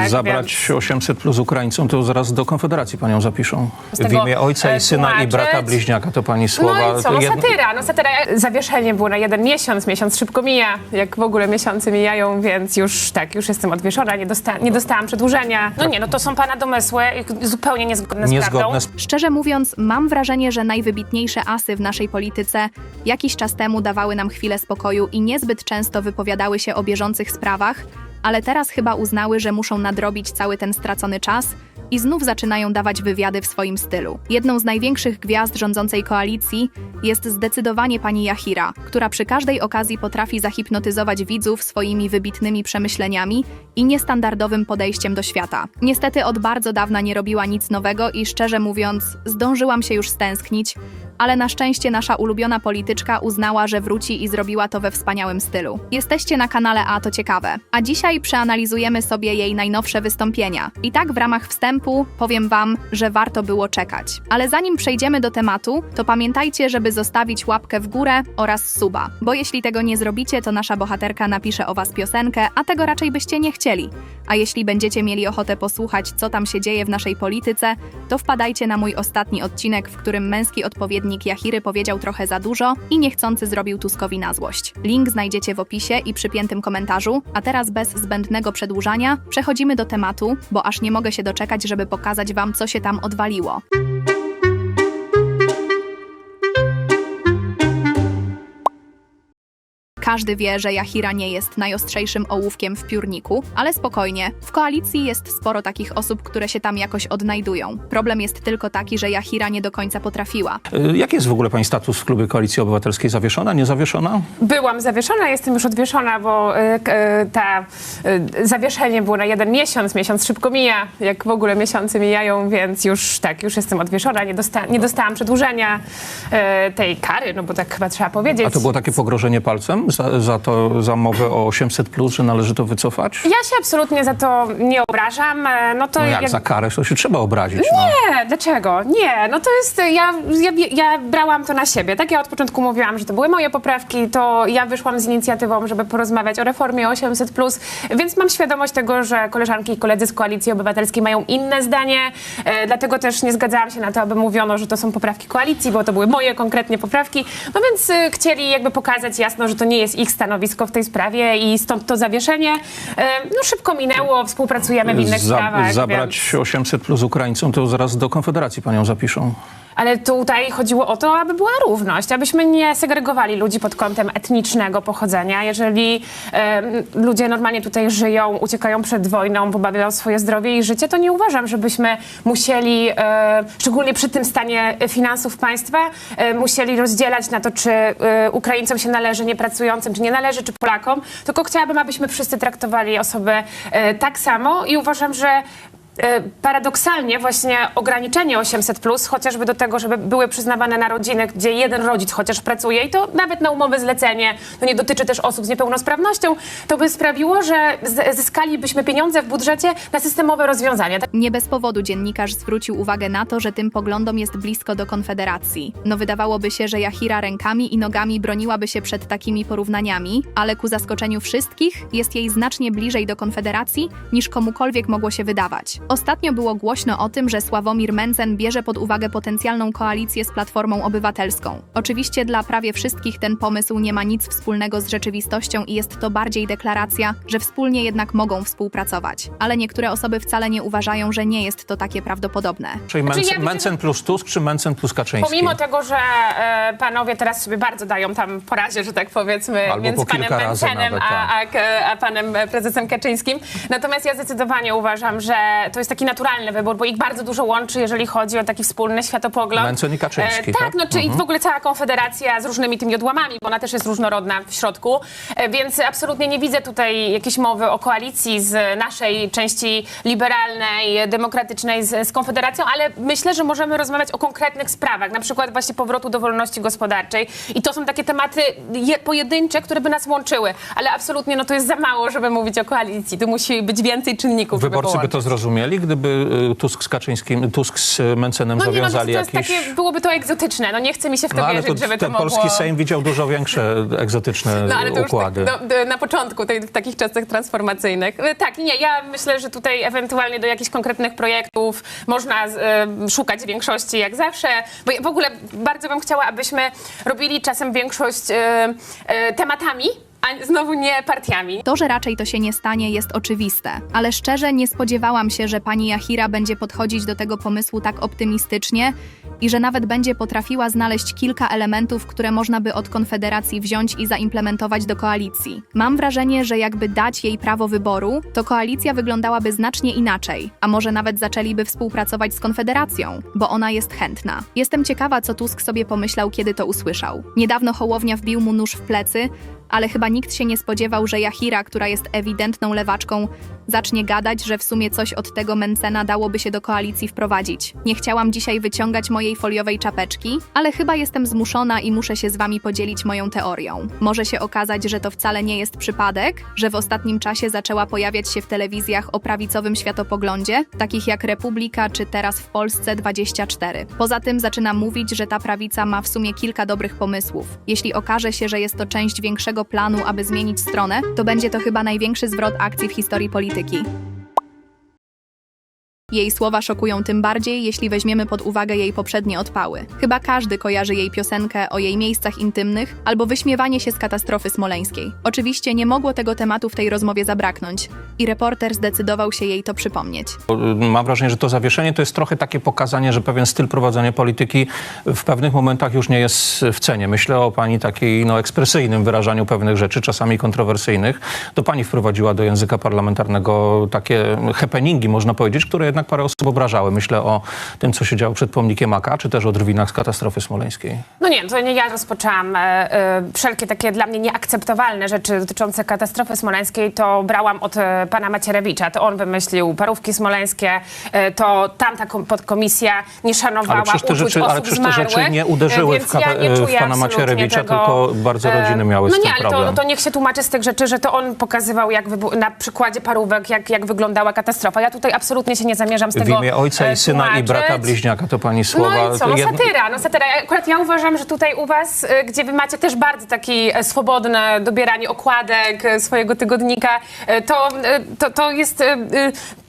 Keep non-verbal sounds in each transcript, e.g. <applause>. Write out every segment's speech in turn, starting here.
tak. zabrać więc 800 plus Ukraińcom, to zaraz do Konfederacji panią zapiszą. W imię ojca e, i syna i tłumaczyć. brata bliźniaka to pani słowa. No i co, no satyra, no satyra. Zawieszenie było na jeden miesiąc, miesiąc szybko mija, jak w ogóle miesiące mijają, więc już tak, już jestem odwieszona, nie, dosta nie dostałam przedłużenia. No nie, no to są pana domysły, zupełnie niezgodne z prawdą. Niezgodne z Szczerze mówiąc, mam wrażenie, że najwybitniejsze asy w naszej polityce jakiś czas temu dawały nam chwilę spokoju i niezbyt często wypowiadały się o bieżących sprawach, ale teraz chyba uznały, że muszą nadrobić cały ten stracony czas i znów zaczynają dawać wywiady w swoim stylu. Jedną z największych gwiazd rządzącej koalicji jest zdecydowanie pani Jahira, która przy każdej okazji potrafi zahipnotyzować widzów swoimi wybitnymi przemyśleniami i niestandardowym podejściem do świata. Niestety od bardzo dawna nie robiła nic nowego i szczerze mówiąc, zdążyłam się już stęsknić, ale na szczęście nasza ulubiona polityczka uznała, że wróci i zrobiła to we wspaniałym stylu. Jesteście na kanale A to ciekawe, a dzisiaj przeanalizujemy sobie jej najnowsze wystąpienia. I tak w ramach wstępu powiem wam, że warto było czekać. Ale zanim przejdziemy do tematu, to pamiętajcie, żeby zostawić łapkę w górę oraz suba, bo jeśli tego nie zrobicie, to nasza bohaterka napisze o was piosenkę, a tego raczej byście nie chcieli. A jeśli będziecie mieli ochotę posłuchać, co tam się dzieje w naszej polityce, to wpadajcie na mój ostatni odcinek, w którym męski odpowiednik Jahiry powiedział trochę za dużo i niechcący zrobił Tuskowi na złość. Link znajdziecie w opisie i przypiętym komentarzu, a teraz bez zbędnego przedłużania przechodzimy do tematu, bo aż nie mogę się doczekać, żeby pokazać wam, co się tam odwaliło. Każdy wie, że Jahira nie jest najostrzejszym ołówkiem w piórniku, ale spokojnie, w koalicji jest sporo takich osób, które się tam jakoś odnajdują. Problem jest tylko taki, że Jahira nie do końca potrafiła. Y, Jaki jest w ogóle pani status w klubie Koalicji Obywatelskiej? Zawieszona, niezawieszona? Byłam zawieszona, jestem już odwieszona, bo y, y, ta y, zawieszenie było na jeden miesiąc, miesiąc szybko mija, jak w ogóle miesiące mijają, więc już tak, już jestem odwieszona, nie, dosta nie dostałam przedłużenia y, tej kary, no bo tak chyba trzeba powiedzieć. A to było takie pogrożenie palcem za, za to, za mowę o 800 plus, że należy to wycofać? Ja się absolutnie za to nie obrażam, e, no to No jak jak- za karę, to się trzeba obrazić. No. Nie, dlaczego? Nie, no to jest, ja, ja, ja brałam to na siebie. Tak ja od początku mówiłam, że to były moje poprawki, to ja wyszłam z inicjatywą, żeby porozmawiać o reformie 800+, więc mam świadomość tego, że koleżanki i koledzy z Koalicji Obywatelskiej mają inne zdanie, e, dlatego też nie zgadzałam się na to, aby mówiono, że to są poprawki koalicji, bo to były moje konkretnie poprawki, no więc e, chcieli jakby pokazać jasno, że to nie jest ich stanowisko w tej sprawie i stąd to zawieszenie. E, no szybko minęło, współpracujemy w innych Za, sprawach. zabrać więc... 800 plus Ukraińcom, to zaraz do Konfederacji panią zapiszą. Ale tutaj chodziło o to, aby była równość, abyśmy nie segregowali ludzi pod kątem etnicznego pochodzenia. Jeżeli ludzie normalnie tutaj żyją, uciekają przed wojną, o swoje zdrowie i życie, to nie uważam, żebyśmy musieli, szczególnie przy tym stanie finansów państwa, musieli rozdzielać na to, czy e, Ukraińcom się należy, niepracującym, czy nie należy, czy Polakom. Tylko chciałabym, abyśmy wszyscy traktowali osoby e, tak samo i uważam, że Paradoksalnie właśnie ograniczenie 800 plus, chociażby do tego, żeby były przyznawane na rodziny, gdzie jeden rodzic chociaż pracuje i to nawet na umowę zlecenie, to nie dotyczy też osób z niepełnosprawnością, to by sprawiło, że zyskalibyśmy pieniądze w budżecie na systemowe rozwiązania. Nie bez powodu dziennikarz zwrócił uwagę na to, że tym poglądom jest blisko do Konfederacji. No wydawałoby się, że Jahira rękami i nogami broniłaby się przed takimi porównaniami, ale ku zaskoczeniu wszystkich jest jej znacznie bliżej do Konfederacji niż komukolwiek mogło się wydawać. Ostatnio było głośno o tym, że Sławomir Mencen bierze pod uwagę potencjalną koalicję z Platformą Obywatelską. Oczywiście dla prawie wszystkich ten pomysł nie ma nic wspólnego z rzeczywistością i jest to bardziej deklaracja, że wspólnie jednak mogą współpracować. Ale niektóre osoby wcale nie uważają, że nie jest to takie prawdopodobne. Czyli Znaczy, Mencen, ja Mencen plus Tusk, czy Mencen plus Kaczyński? Pomimo tego, że e, panowie teraz sobie bardzo dają tam po razie, że tak powiedzmy, Albo między po kilka panem razy Mencenem nawet, a, tak. a, a panem prezesem Kaczyńskim. Natomiast ja zdecydowanie uważam, że to jest taki naturalny wybór, bo ich bardzo dużo łączy, jeżeli chodzi o taki wspólny światopogląd. Mencen i Kaczyński, tak? tak? no czy i w ogóle cała konfederacja z różnymi tymi odłamami, bo ona też jest różnorodna w środku, E, więc absolutnie nie widzę tutaj jakiejś mowy o koalicji z naszej części liberalnej, demokratycznej z, z konfederacją, ale myślę, że możemy rozmawiać o konkretnych sprawach, na przykład właśnie powrotu do wolności gospodarczej i to są takie tematy je, pojedyncze, które by nas łączyły, ale absolutnie no to jest za mało, żeby mówić o koalicji. Tu musi być więcej czynników, żeby Wyborcy by to zrozumieli. Zrozumieli, gdyby y, Tusk z Kaczyńskim, Tusk z Mencenem No nie, no to, zawiązali to jest jakieś... takie, byłoby to egzotyczne. No nie chce mi się w to No ale wierzyć, to żeby to ten mogło... polski Sejm widział dużo większe <laughs> egzotyczne No ale to już tak, układy. no, na początku tej, w takich czasach transformacyjnych. E, Tak, nie, ja myślę, że tutaj ewentualnie do jakichś konkretnych projektów można e, szukać większości jak zawsze, bo ja w ogóle bardzo bym chciała, abyśmy robili czasem większość e, e, tematami, a znowu nie partiami. To, że raczej to się nie stanie, jest oczywiste, ale szczerze nie spodziewałam się, że pani Jahira będzie podchodzić do tego pomysłu tak optymistycznie i że nawet będzie potrafiła znaleźć kilka elementów, które można by od Konfederacji wziąć i zaimplementować do koalicji. Mam wrażenie, że jakby dać jej prawo wyboru, to koalicja wyglądałaby znacznie inaczej, a może nawet zaczęliby współpracować z Konfederacją, bo ona jest chętna. Jestem ciekawa, co Tusk sobie pomyślał, kiedy to usłyszał. Niedawno Hołownia wbił mu nóż w plecy, ale chyba nikt się nie spodziewał, że Jahira, która jest ewidentną lewaczką, zacznie gadać, że w sumie coś od tego Mencena dałoby się do koalicji wprowadzić. Nie chciałam dzisiaj wyciągać mojej foliowej czapeczki, ale chyba jestem zmuszona i muszę się z wami podzielić moją teorią. Może się okazać, że to wcale nie jest przypadek, że w ostatnim czasie zaczęła pojawiać się w telewizjach o prawicowym światopoglądzie, takich jak Republika czy teraz w Polsce 24. Poza tym zaczyna mówić, że ta prawica ma w sumie kilka dobrych pomysłów. Jeśli okaże się, że jest to część większego planu, aby zmienić stronę, to będzie to chyba największy zwrot akcji w historii polityki. Jej słowa szokują tym bardziej, jeśli weźmiemy pod uwagę jej poprzednie odpały. Chyba każdy kojarzy jej piosenkę o jej miejscach intymnych albo wyśmiewanie się z katastrofy smoleńskiej. Oczywiście nie mogło tego tematu w tej rozmowie zabraknąć i reporter zdecydował się jej to przypomnieć. Mam wrażenie, że to zawieszenie to jest trochę takie pokazanie, że pewien styl prowadzenia polityki w pewnych momentach już nie jest w cenie. Myślę o pani takiej no, ekspresyjnym wyrażaniu pewnych rzeczy, czasami kontrowersyjnych. To pani wprowadziła do języka parlamentarnego takie happeningi, można powiedzieć, które jednak parę osób obrażały. Myślę o tym, co się działo przed pomnikiem AK, czy też o drwinach z katastrofy smoleńskiej. No nie, to nie ja rozpoczęłam e, e, wszelkie takie dla mnie nieakceptowalne rzeczy dotyczące katastrofy smoleńskiej, to brałam od e, pana Macierewicza. To on wymyślił parówki smoleńskie, e, to tamta kom- podkomisja nie szanowała Ale uczuć rzeczy, osób ale przecież te zmarłych, rzeczy nie e, uderzyły więc w, ja nie w czuję pana Macierewicza, tego, tylko bardzo e, rodziny miały no z nie, tym ale to, problem. no to niech się tłumaczy z tych rzeczy, że to on pokazywał jak na przykładzie parówek, jak, jak wyglądała katastrofa. Ja tutaj absolutnie się nie zamierzam z W tego imię ojca e, i syna i brata tłumaczyć. bliźniaka, to pani słowa. No i co, no satyra, no satyra. Akurat ja uważam, że tutaj u was, y, gdzie wy macie też bardzo taki e, swobodne dobieranie okładek e, swojego tygodnika, e, to, e, to, to jest, e, e,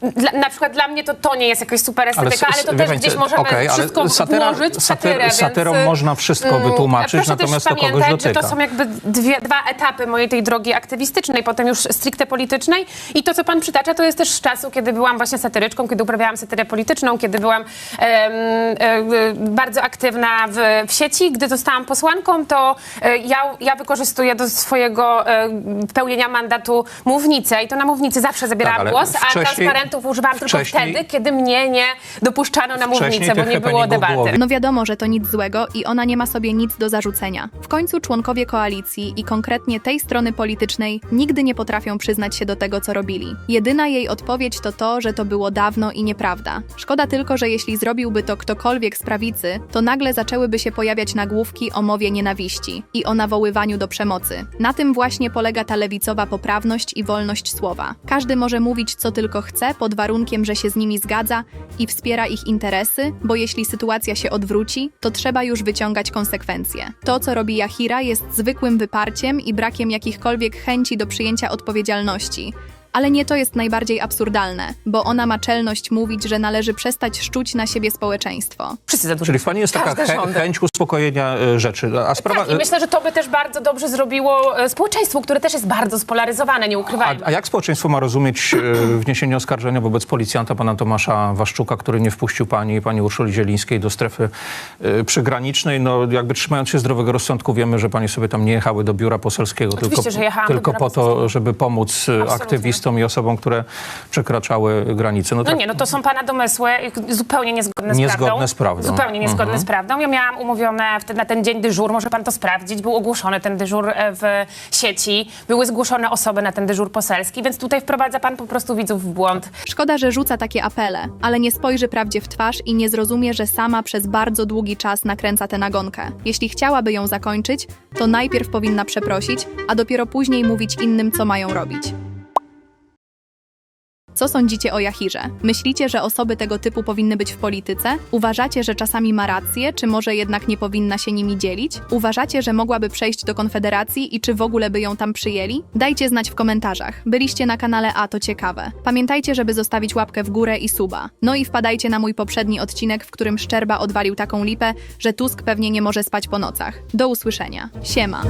dla, na przykład dla mnie to, to nie jest jakoś super estetyka, ale, s- to też gdzieś możemy ale wszystko satyra- włożyć w satyr- satyrę, satyrą więc, e, można wszystko mm, wytłumaczyć, natomiast to kogoś pamiętać, że dotyka. to są jakby dwie, dwa etapy mojej tej drogi aktywistycznej, potem już stricte politycznej i to, co pan przytacza, to jest też z czasu, kiedy byłam właśnie satyryczką, kiedy uprawiałam satyrę polityczną, kiedy byłam e, e, bardzo aktywna w, w sieci. Gdy zostałam posłanką, to e, ja, ja wykorzystuję do swojego e, pełnienia mandatu mównicę i to na mównicy zawsze zabierałam Tak, ale głos, a transparentów używałam tylko wtedy, kiedy mnie nie dopuszczano na mównicę, bo nie było debaty. No wiadomo, że to nic złego i ona nie ma sobie nic do zarzucenia. W końcu członkowie koalicji i konkretnie tej strony politycznej nigdy nie potrafią przyznać się do tego, co robili. Jedyna jej odpowiedź to to, że to było dawno i nieprawda. Szkoda tylko, że jeśli zrobiłby to ktokolwiek z prawicy, to nagle zaczęłyby się pojawiać nagłówki o mowie nienawiści i o nawoływaniu do przemocy. Na tym właśnie polega ta lewicowa poprawność i wolność słowa. Każdy może mówić, co tylko chce, pod warunkiem, że się z nimi zgadza i wspiera ich interesy, bo jeśli sytuacja się odwróci, to trzeba już wyciągać konsekwencje. To, co robi Yahira, jest zwykłym wyparciem i brakiem jakichkolwiek chęci do przyjęcia odpowiedzialności. Ale nie to jest najbardziej absurdalne, bo ona ma czelność mówić, że należy przestać szczuć na siebie społeczeństwo. Wszyscy za dużo. Czyli w pani jest taka Każde chę- rządy. chęć uspokojenia e, rzeczy. A sprawa... Tak, i myślę, że to by też bardzo dobrze zrobiło e, społeczeństwu, które też jest bardzo spolaryzowane, nie A, ukrywajmy. a jak społeczeństwo ma rozumieć e, wniesienie oskarżenia wobec policjanta pana Tomasza Waszczuka, który nie wpuścił pani i pani Urszuli Zielińskiej do strefy e, przygranicznej? No jakby trzymając się zdrowego rozsądku wiemy, że pani sobie tam nie jechały do biura poselskiego, Oczywiście, tylko, że jechałam do tylko biura po to, żeby pomóc e, Absolutnie. Aktywistom i osobom, które przekraczały granice. No tak- nie, no to są pana domysły zupełnie niezgodne z Niezgodne prawdą. z prawdą. Zupełnie niezgodne z prawdą. Ja miałam umówione wtedy na ten dzień dyżur, może pan to sprawdzić, był ogłoszony ten dyżur e, w sieci, były zgłoszone osoby na ten dyżur poselski, więc tutaj wprowadza pan po prostu widzów w błąd. Szkoda, że rzuca takie apele, ale nie spojrzy prawdzie w twarz i nie zrozumie, że sama przez bardzo długi czas nakręca tę nagonkę. Jeśli chciałaby ją zakończyć, to najpierw powinna przeprosić, a dopiero później mówić innym, co mają robić. Co sądzicie o Jachirze? Myślicie, że osoby tego typu powinny być w polityce? Uważacie, że czasami ma rację, czy może jednak nie powinna się nimi dzielić? Uważacie, że mogłaby przejść do Konfederacji i czy w ogóle by ją tam przyjęli? Dajcie znać w komentarzach. Byliście na kanale A to ciekawe. Pamiętajcie, żeby zostawić łapkę w górę i suba. No i wpadajcie na mój poprzedni odcinek, w którym Szczerba odwalił taką lipę, że Tusk pewnie nie może spać po nocach. Do usłyszenia. Siema.